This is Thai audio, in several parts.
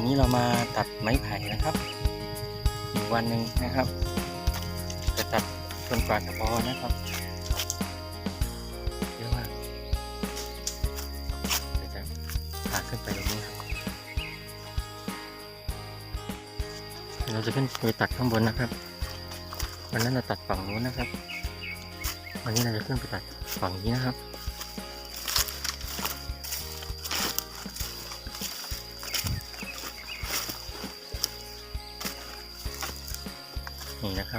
วันนี้เรามาตัดไม้ไผ่นะครับ อีกวันหนึ่งนะครับ จะตัดจนกว่าจะพอนะครับเยอะมากเดี๋ยวจะพาขึ้นไปตรงนี้ครับเดี๋ยวเราจะขึ้นไปตัดข้างบนนะครับวันนั้นเราตัดฝั่งนู้นนะครับ วันนี้เราจะขึ้นไปตัดฝั่งนี้นะครับ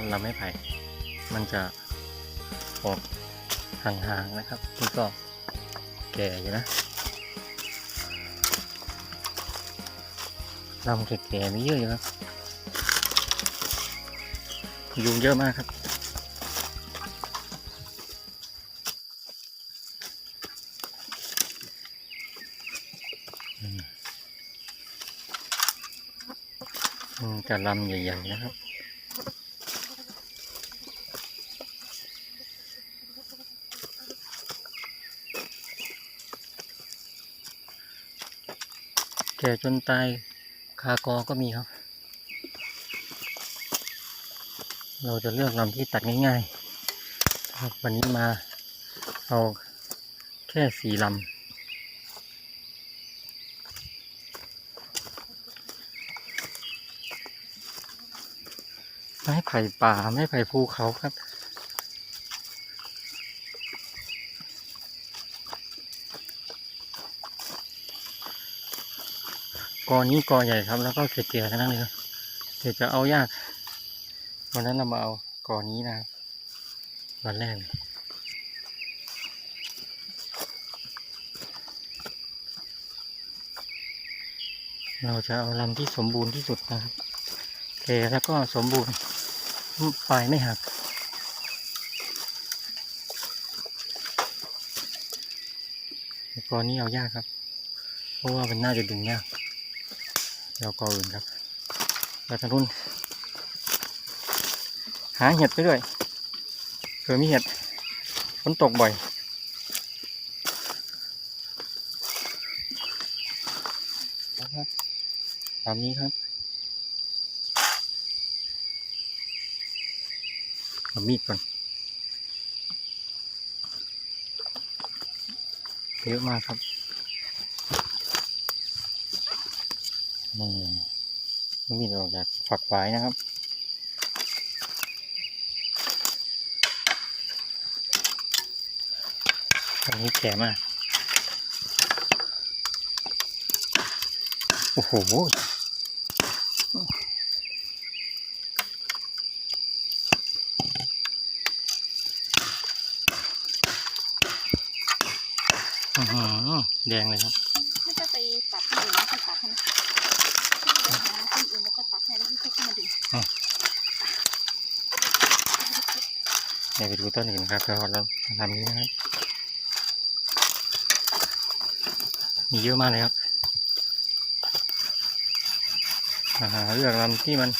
เรับลำไม้ไผ่ มันจะออกห่างๆนะครับ นี่ก็แก่อยู่นะลำแก่ๆมีเยอะอยู่ครับยุงเยอะมากครับอืมจะลำใหญ่ๆนะครับ ก่จนตายคากอก็มีครับ เราจะเลือกลำที่ตัดง่ายๆครับวันนี้มาเอาแค่สี่ลำไม้ไผ่ป่าไม้ไผ่ภูเขาครับ อนี้กอใหญ่ครับ แล้วก็เกลี่ยๆทั้งนั้นเลยครับเดี๋ยวจะเอายาก วันนั้นเรามาเอากอนี้นะวันแรกเลยเราจะเอาลำที่สมบูรณ์ที่สุดนะครับแก่แล้วก็สมบูรณ์ปลายไม่หักกอนี้เอายากครับ เพราะว่ามันน่าจะดึงยาก เดี๋ยวกออื่นครับแล้วทางนู้นหาเห็ดไปด้วยเผื่อมีเห็ดฝนตกบ่อยตามนี้ครับเอามีดก่อนเยอะมากครับ นี่เอา มีดออกจากฝักไว้นะครับอันนี้แก่มาก โอ้โหแดงเลยครับ ถ้าจะไปตัดที่อื่นแล้วค่อยตัดให้นะไปหาที่อื่นแล้วก็ตัดให้แล้วที่เขามาดึง เดูต้นอื่นครับแล้วเราทำนี้นะครับ มีเยอะมากเลยครับหาเลือกลำที่มัน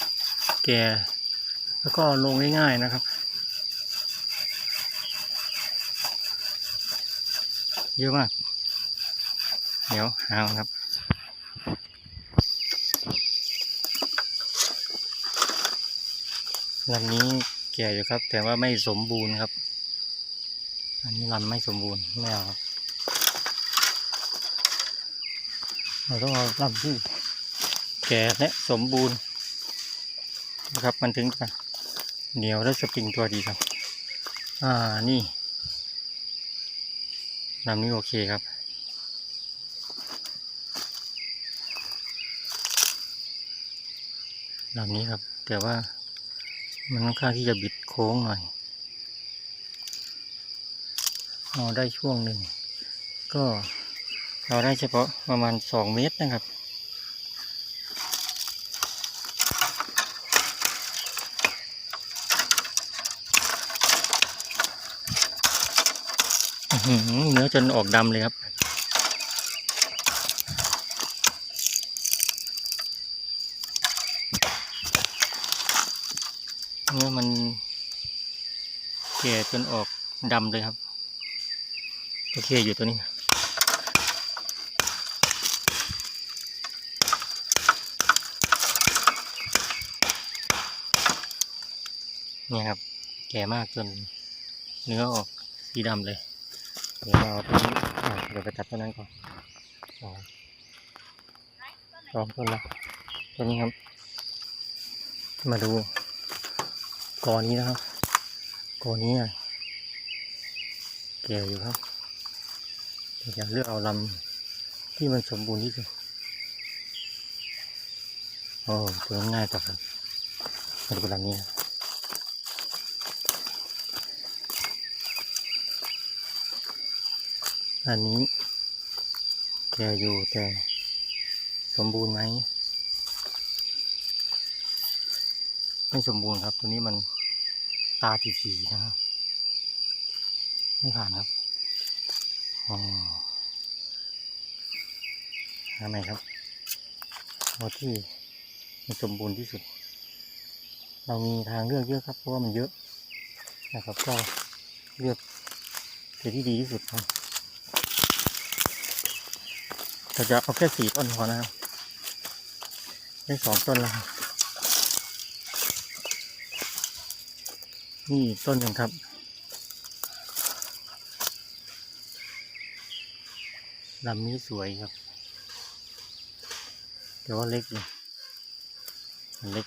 แก่แล้วก็ลงง่ายๆนะครับ เยอะมาก เดี๋ยวหาก่อนครับลำนี้ แก่อยู่ครับ แต่ว่าไม่สมบูรณ์ครับ อันนี้ลำไม่สมบูรณ์ไม่เอาครับเราต้องเอาลำที่แก่และสมบูรณ์นะครับมันถึงจะเหนียวและสปริงตัวดีครับ อ่านี่ลำนี้โอเคครับลำนี้ครับแต่ว่า มันค่อนข้างที่จะบิดโค้งหน่อยเอาได้ช่วงหนึ่ง ก็เราได้เฉพาะประมาณสองเมตรนะครับเนื้อจนออกดำเลยครับ เนื้อมันแก่จนออกดำเลยครับ โอเคอยู่ตัวนี้เนี่ยครับ แก่มากจนเนื้อออกสีดำเลย เดี๋ยวเราต้นนี้เดี๋ยวไปจับตัวนั้นก่อนสองต้นละต้นนี้ครับ มาดู กอนี้นะครับ กอนี้อะแก่อยู่ครับเดี๋ยวจะเลือกเอาลำที่มันสมบูรณ์ที่สุดโอ้ตัวง่ายต่อครับมาดูลำนี้อันนี้แก่อยู่แต่สมบูรณ์ไหมไม่สมบูรณ์ครับ ตัวนี้มัน ตาทีๆนะครับ ไม่ผ่านครับอ๋อหาไหนครับเอาที่มันสมบูรณ์ที่สุด เรามีทางเลือกเยอะครับ เพราะว่ามันเยอะนะครับ ก็เลือกตัวที่ดีที่สุดครับเราจะเอาแค่สี่ต้นพอนะครับได้สองต้นแล้วครับ นี่ต้นหนึ่งครับ ลำนี้สวยครับ แต่ว่าเล็กอยู่มันเล็ก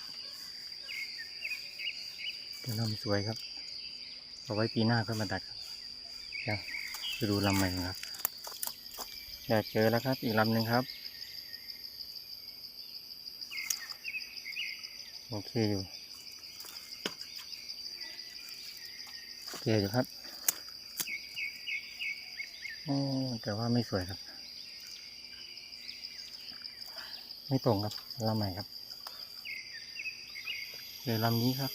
แต่ลำสวยครับ เอาไว้ปีหน้าก็มาตัดครับเดี๋ยวจะดูลำใหม่ครับเดี๋ยวเจอแล้วครับ อีกลำหนึ่งครับ โอเคอยู่ อเคอยู่ครับโอ้แต่ว่าไม่สวยครับ ไม่ตรงครับลำใหม่ครับเดี๋ยวลำนี้ครับ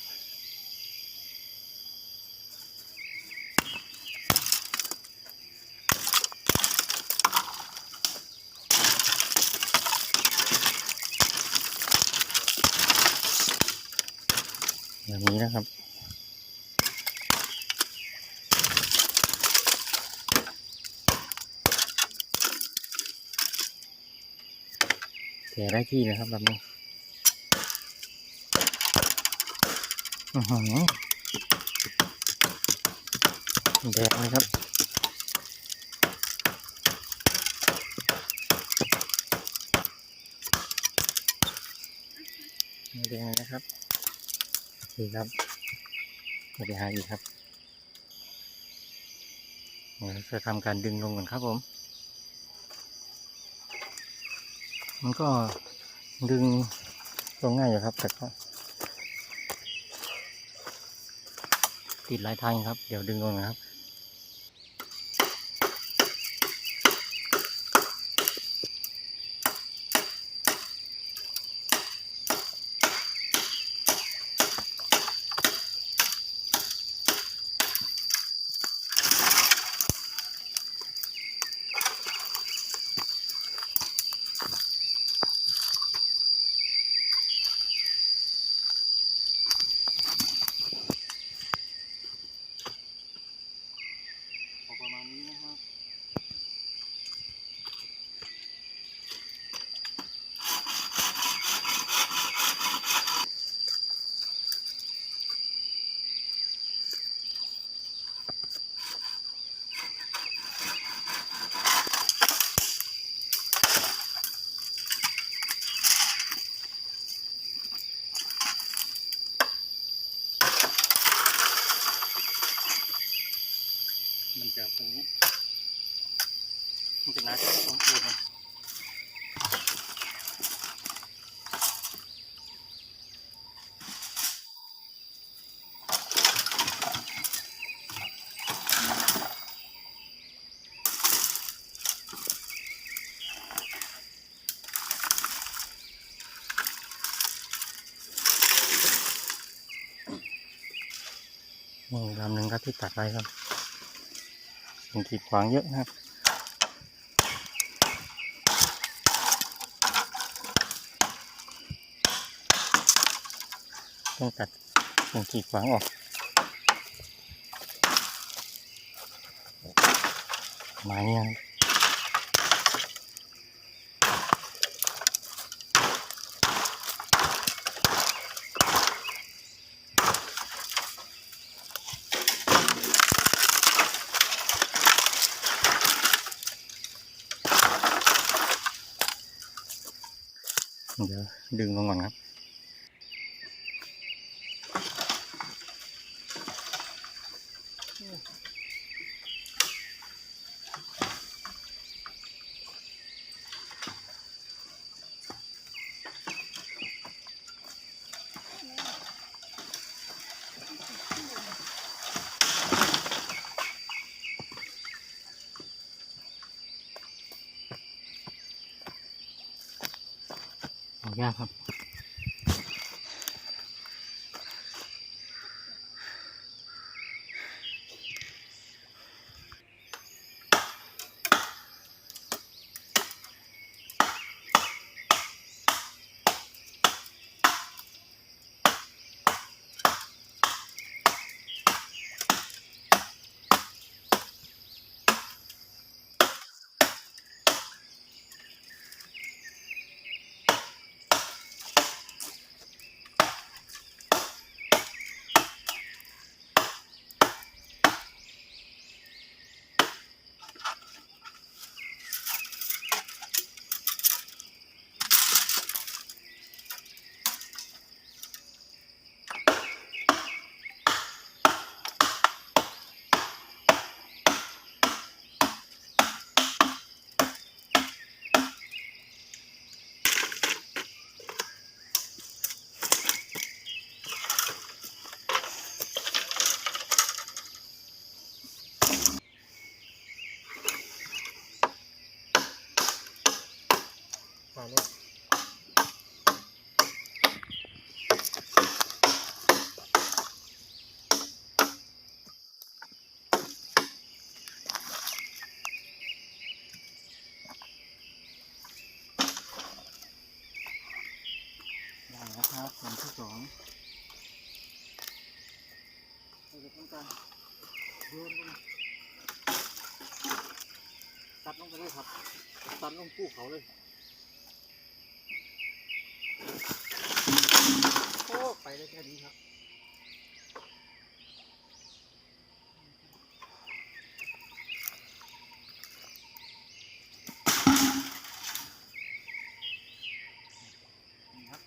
แบบนี้นะครับ แกะได้ที่เลยครับแบบนี้แดงเลยครับแดงเลยนะครับโอเครับไปหาอีกครับเดี๋ยวจะทำการดึงลงก่อนครับผม มันก็ดึงลงง่ายอยู่ครับ แต่ก็ ติดหลายทางครับ เดี๋ยวดึงลงนะครับ ประมาณนี้นะครับ มันจะตรงนี้ มันจะนัดตรงตัวมัน นี่ลำหนึ่งครับที่ตัดไว้ครับมันขีดขวางเยอะนะครับต้องตัดสิ่งขีดขวางออกมาเนี่ย เดี๋ยวดึงลงก่อนครับ ตัดลงไปเลยครับ ตัดลงภูเขาเลย โอ้ ไปได้แค่นี้ครับนี่ครับ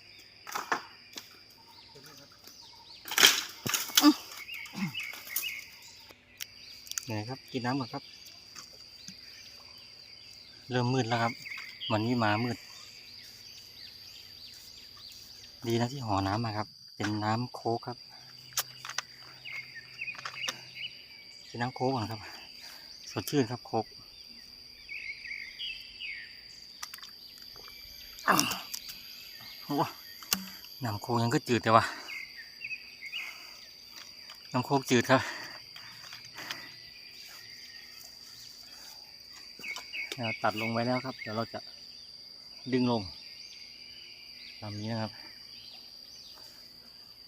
เป็นไหนครับ กินน้ำก่อนครับ เริ่มมืดแล้วครับมันนี่มามืด ดีนะที่ห่อน้ำมาครับ เป็นน้ำโค้กครับ เป็นน้ำโค้กก่อนครับ สดชื่นครับโค้กโอ้น้ำโค้กยังก็จืดแต่ว่าน้ำโค้กจืดครับเรา ตัดลงไว้แล้วครับ เดี๋ยวเราจะดึงลงตามนี้นะครับ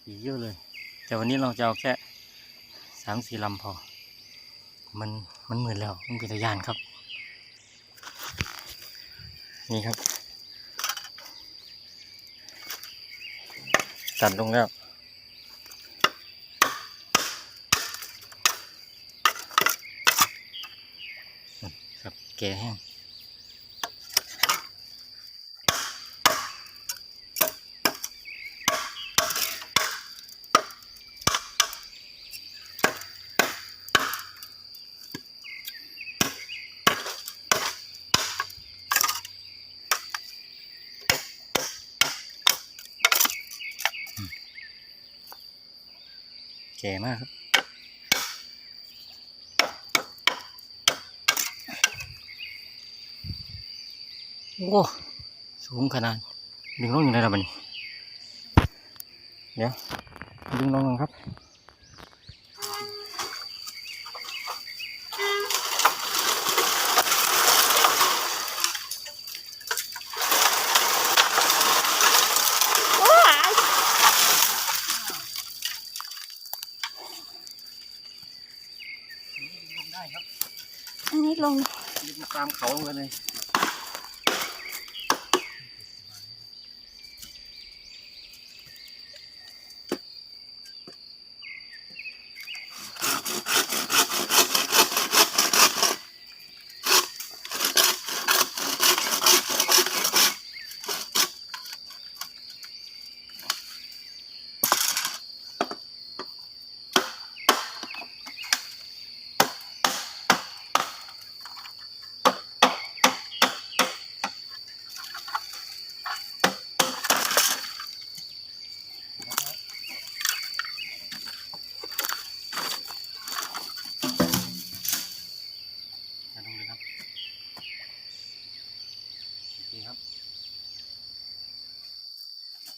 อีกเยอะเลย แต่วันนี้เราจะเอาแค่สามสี่ลำพอ มันมันเหมืดแล้ว มันเป็นตะยานครับ นี่ครับ ตัดลงแล้ว ครับ แก่แห้งแก่มากครับ โอ้สูงขนาด ดึงลงอย่างไรล่ะบัดนี้เดี๋ยว ดึงลงก่อนครับว้ายดึงได้ครับอันนี้ลงดึงตามเขาลงไปเลย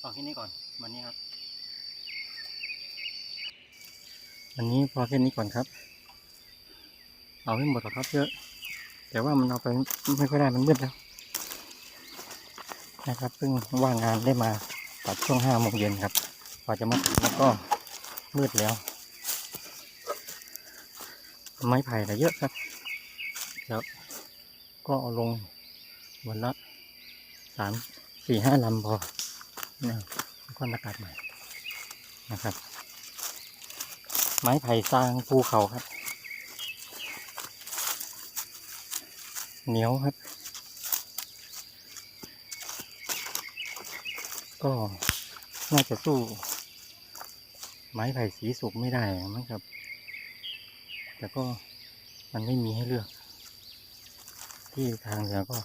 เอาแค่นี้ก่อนวันนี้ครับวันนี้พอแค่นี้ก่อนครับ เอาให้หมดหรอกครับเยอะ แต่ว่ามันเอาไปไม่ค่อยได้มันมืดแล้ว นะครับเพิ่งว่างงานได้มาตัดช่วงห้าโมงเย็นครับกว่าจะมาถึงก็มืดแล้ว ไม้ไผ่ละเยอะครับแล้วก็เอาลงวันละสามสี่ห้าลำพอ นะแล้วก็มาตัดใหม่นะครับ ไม้ไผ่สร้างภูเขาครับ เหนียวครับ ก็น่าจะสู้ ไม้ไผ่สีสุกไม่ได้มั้งครับ แต่ก็มันไม่มีให้เลือก ที่ทางเหนือก็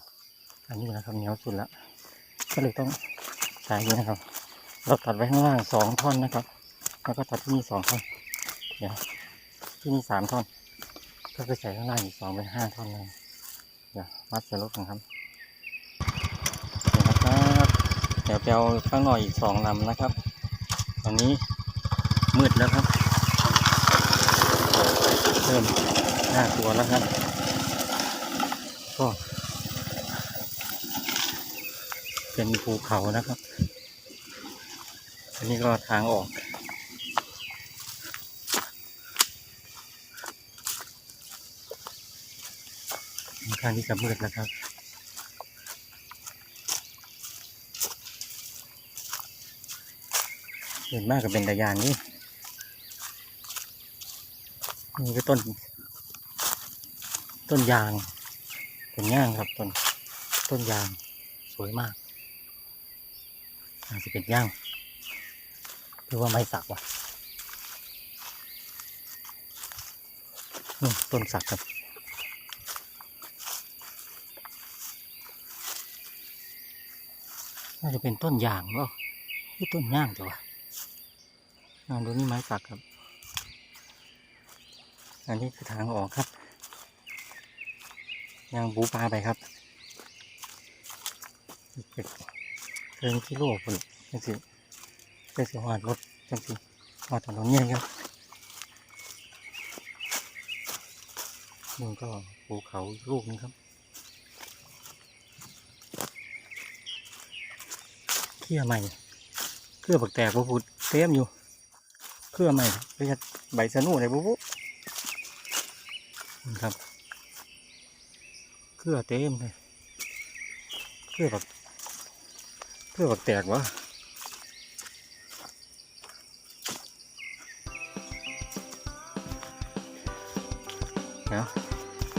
อันนี้นะครับเหนียวสุดละก็เลยต้อง ใช้นี้นะครับ เราตัดไว้ข้างล่างสองท่อนนะครับ แล้วก็ตัดที่นี่สองท่อนเดี๋ยวที่นี่สามท่อน ก็ไปใส่ข้างล่างอีกสองเป็นห้าท่อนเลยเดี๋ยววัดใส่รถกันครับเดี๋ยวนะครับเดี๋ยวไปเอาข้างนอกอีกสองลำนะครับ ตอนนี้มืดแล้วครับ เริ่มน่ากลัวแล้วครับก็ เป็นภูเขานะครับ อันนี้ก็ทางออกค่อนข้างที่จะมืดแล้วครับเห็นมากกับเป็นตะยานนี่นี่ก็ต้น ต้นยางเป็นย่างครับต้นต้นยางสวยมาก อาจะเป็นย่างหรือว่าไม้สักวะนี่ต้นสักครับน่าจะเป็นต้นยางเปล่าหรือต้นย่างจ้ะวะอ่าดูนี่ไม้สักครับ อันนี้คือทางออกครับยังบูปลาไปครับอีกเป็นเกินกิโลคน จังสิไปสิหอดรถจังสิหอดถนนเนี่ยครับนี่ก็ภูเขาลูกนึงครับเครือใหม่เครือบักแตกบุบุเต็มอยู่เครือใหม่ไปยัดใบสนุ่นเลยบุบุนี่ครับเครือเต็มเลยเครือบักเครือบักแตกวะ เดี๋ยว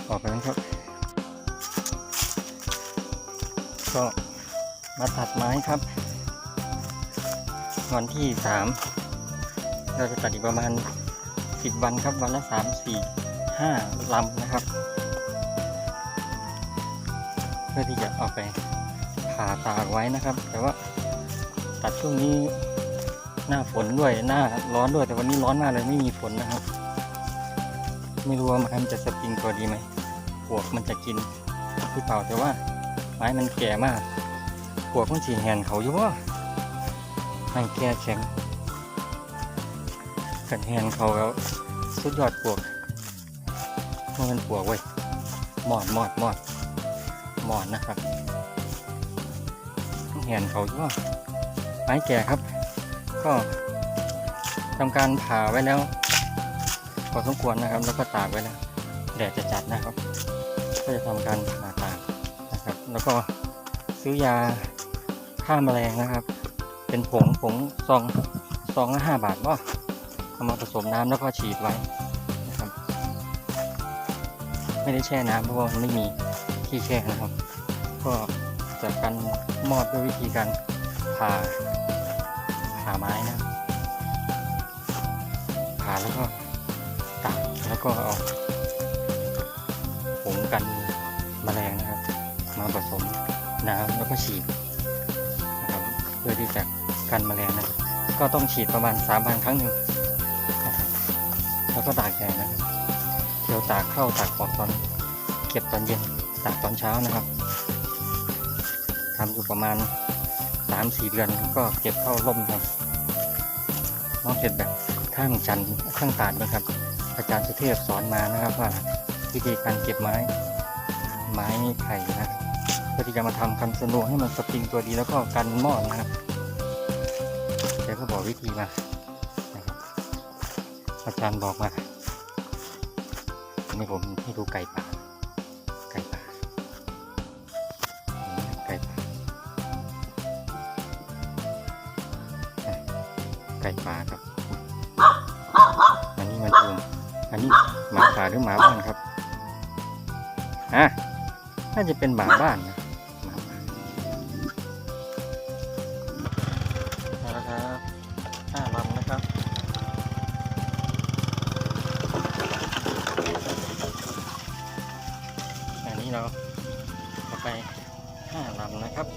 ออกไปแล้วครับ ก็มาตัดไม้ครับ วันที่สามเราจะตัดอีกประมาณสิบวันครับ วันละสามสี่ห้าลำนะครับ เพื่อที่จะเอาไปผ่าตากไว้นะครับ แต่ว่าตัดช่วงนี้หน้าฝนด้วยหน้าร้อนด้วยแต่วันนี้ร้อนมากเลยไม่มีฝนนะครับ ไม่รู้ว่าไม้มันจะสปริงตัวดีไหมปวกมันจะกินหรือเปล่าแต่ว่า ไม้มันแก่มากปวกมันสีแหนเขาอยู่ว่าไม่แก่แข็งกันแหนเขาแล้วสุดยอดปวกมันเป็นปวกเว้ยหมอดหมอดหมอดหมอดนะครับแหนเขาอยู่ว่าไม้แก่ครับ ก็ทำการผ่าไว้แล้ว อสมควรนะครับ แล้วก็ตากไว้แล้วแดดจะจัดนะครับ ก็จะทำการผ่าตากนะครับ แล้วก็ซื้อยาฆ่าแมลงนะครับ เป็นผงผงซองซองละห้าบาทก็เอามาผสมน้ำแล้วก็ฉีดไว้นะครับ ไม่ได้แช่น้ำเพราะว่ามันไม่มีที่แช่นะครับ ก็จากการมอดด้วยวิธีการผ่าผ่าไม้นะผ่าแล้วก็ แล้วก็เอาผงกันแมลงนะครับ มาผสมน้ำแล้วก็ฉีดนะครับเพื่อที่จะกันแมลงนะครับก็ต้องฉีดประมาณสามพันครั้งหนึ่งนะครับแล้วก็ตากแดดนะครับเดี๋ยวตากเข้าตากออกตอนเก็บตอนเย็นตากตอนเช้านะครับทำอยู่ประมาณสามสี่เดือนก็เก็บเข้าร่มครับนองเห็ดแบบข้างจันข้างตาดนะครับ อาจารย์สุเทพสอนมานะครับว่าวิธีการเก็บไม้ไม้ไผ่นะเพื่อที่จะมาทำคันสนูให้มันสปริงตัวดีแล้วก็กันมอดนะครับแกก็บอกวิธีมานะครับอาจารย์บอกมานี่ผมให้ดูไก่ป่าไก่ป่าไก่ป่าไก่ป่าครับ ขาหรือหมาบ้านครับฮะน่าจะเป็นหมาบ้านนะมาแล้วครับห้าลำนะครับอันนี้เราไปห้าลำนะครับ